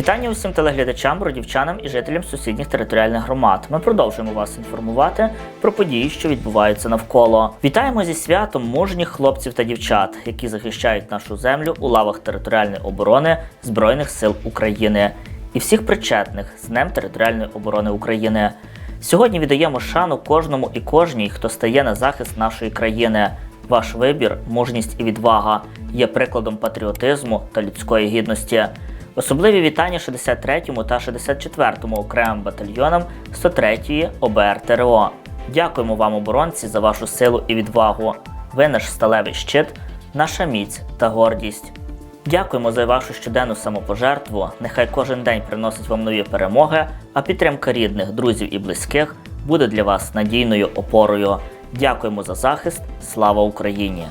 Вітання усім телеглядачам, бродівчанам і жителям сусідніх територіальних громад. Ми продовжуємо вас інформувати про події, що відбуваються навколо. Вітаємо зі святом мужніх хлопців та дівчат, які захищають нашу землю у лавах територіальної оборони Збройних сил України і всіх причетних з Днем територіальної оборони України. Сьогодні віддаємо шану кожному і кожній, хто стає на захист нашої країни. Ваш вибір, мужність і відвага є прикладом патріотизму та людської гідності. Особливі вітання 63-му та 64-му окремим батальйонам 103-ї ОБР. Дякуємо вам, оборонці, за вашу силу і відвагу. Ви наш сталевий щит, наша міць та гордість. Дякуємо за вашу щоденну самопожертву. Нехай кожен день приносить вам нові перемоги, а підтримка рідних, друзів і близьких буде для вас надійною опорою. Дякуємо за захист. Слава Україні!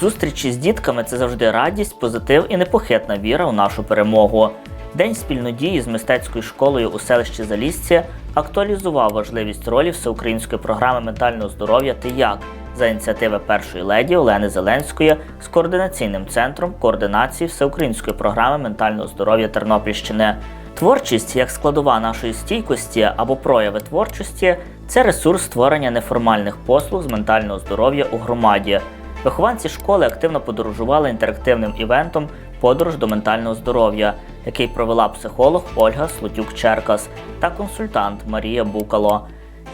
Зустрічі з дітками це завжди радість, позитив і непохитна віра у нашу перемогу. День спільнодії з мистецькою школою у селищі Залісся актуалізував важливість ролі всеукраїнської програми ментального здоров'я «Ти як» за ініціативи першої леді Олени Зеленської з координаційним центром координації всеукраїнської програми ментального здоров'я Тернопільщини. Творчість як складова нашої стійкості або прояви творчості це ресурс створення неформальних послуг з ментального здоров'я у громаді. Вихованці школи активно подорожували інтерактивним івентом Подорож до ментального здоров'я, який провела психолог Ольга Слотюк-Черкас та консультант Марія Букало.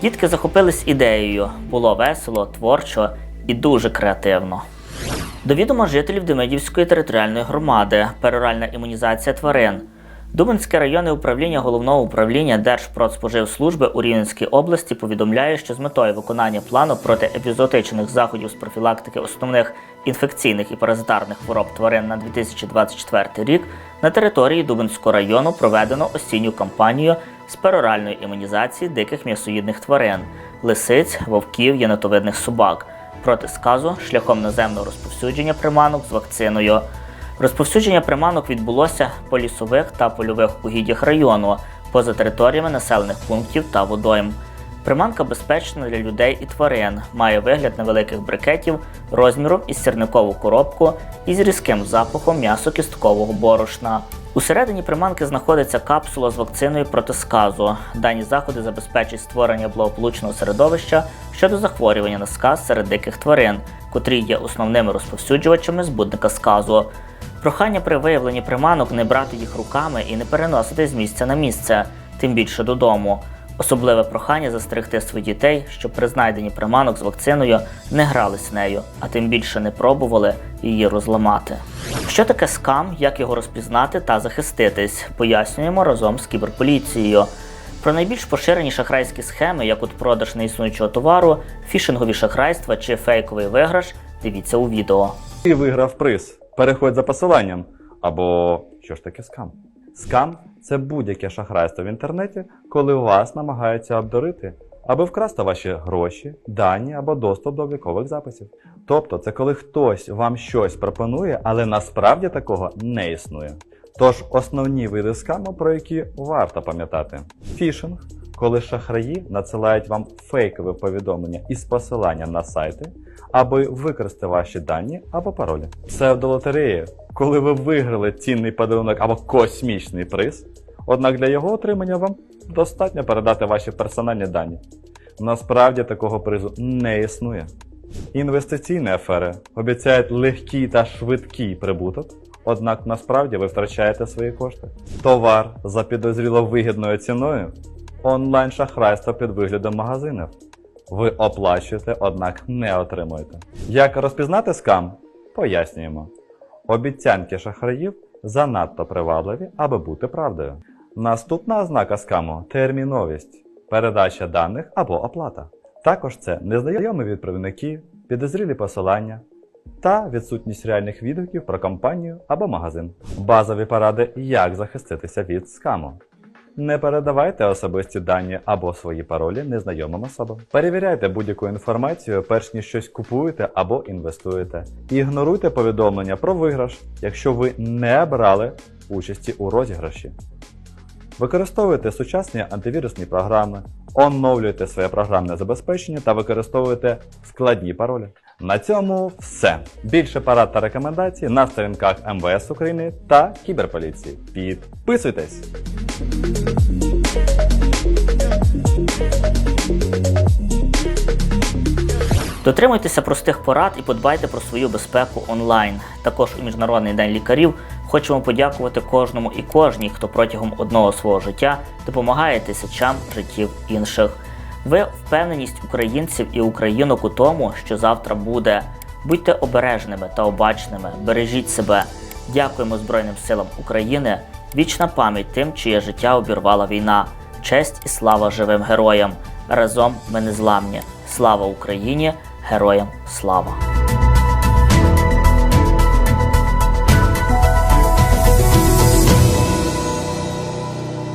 Дітки захопились ідеєю, було весело, творчо і дуже креативно. До відома жителів Демидівської територіальної громади пероральна імунізація тварин. Дубинське районне управління головного управління Держпродспоживслужби у Рівненській області повідомляє, що з метою виконання плану проти епізотичних заходів з профілактики основних інфекційних і паразитарних хвороб тварин на 2024 рік на території Дубинського району проведено осінню кампанію з пероральної імунізації диких м'ясоїдних тварин, лисиць, вовків, єнотовидних собак проти сказу шляхом наземного розповсюдження приманок з вакциною. Розповсюдження приманок відбулося по лісових та польових угіддях району, поза територіями населених пунктів та водойм. Приманка безпечна для людей і тварин, має вигляд невеликих брикетів розміром із сірникову коробку із різким запахом м'ясо-кісткового борошна. Усередині приманки знаходиться капсула з вакциною проти сказу. Дані заходи забезпечать створення благополучного середовища щодо захворювання на сказ серед диких тварин, котрі є основними розповсюджувачами збудника сказу. Прохання при виявленні приманок не брати їх руками і не переносити з місця на місце, тим більше додому. Особливе прохання застерегти своїх дітей, щоб при знайденні приманок з вакциною не грались нею, а тим більше не пробували її розламати. Що таке скам, як його розпізнати та захиститись, пояснюємо разом з кіберполіцією. Про найбільш поширені шахрайські схеми, як от продаж неіснуючого товару, фішингові шахрайства чи фейковий виграш, дивіться у відео. Ти виграв приз. Переходь за посиланням. Або що ж таке скам? Скам це будь-яке шахрайство в інтернеті, коли вас намагаються обдурити, аби вкрасти ваші гроші, дані або доступ до облікових записів. Тобто, це коли хтось вам щось пропонує, але насправді такого не існує. Тож основні види скаму, про які варто пам'ятати: фішинг, коли шахраї надсилають вам фейкове повідомлення із посиланням на сайти, аби використати ваші дані або паролі. Псевдолотереї, коли ви виграли цінний подарунок або космічний приз, однак для його отримання вам достатньо передати ваші персональні дані. Насправді такого призу не існує. Інвестиційні афери обіцяють легкий та швидкий прибуток, однак насправді ви втрачаєте свої кошти. Товар за підозріло вигідною ціною, онлайн шахрайство під виглядом магазинів. Ви оплачуєте, однак не отримуєте. Як розпізнати скам? Пояснюємо. Обіцянки шахраїв занадто привабливі, аби бути правдою. Наступна ознака скаму терміновість, передача даних або оплата. Також це незнайомі відправники, підозрілі посилання та відсутність реальних відгуків про компанію або магазин. Базові поради, як захиститися від скаму. Не передавайте особисті дані або свої паролі незнайомим особам. Перевіряйте будь-яку інформацію, перш ніж щось купуєте або інвестуєте. Ігноруйте повідомлення про виграш, якщо ви не брали участі у розіграші. Використовуйте сучасні антивірусні програми, оновлюйте своє програмне забезпечення та використовуйте складні паролі. На цьому все. Більше парад та рекомендацій на сторінках МВС України та Кіберполіції. Підписуйтесь! Дотримуйтеся простих порад і подбайте про свою безпеку онлайн. Також у Міжнародний день лікарів хочемо подякувати кожному і кожній, хто протягом одного свого життя допомагає тисячам життів інших. Ви впевненість українців і українок у тому, що завтра буде. Будьте обережними та обачними, бережіть себе. Дякуємо Збройним силам України. Вічна пам'ять тим, чиє життя обірвала війна. Честь і слава живим героям. Разом ми незламні. Слава Україні! Героям слава!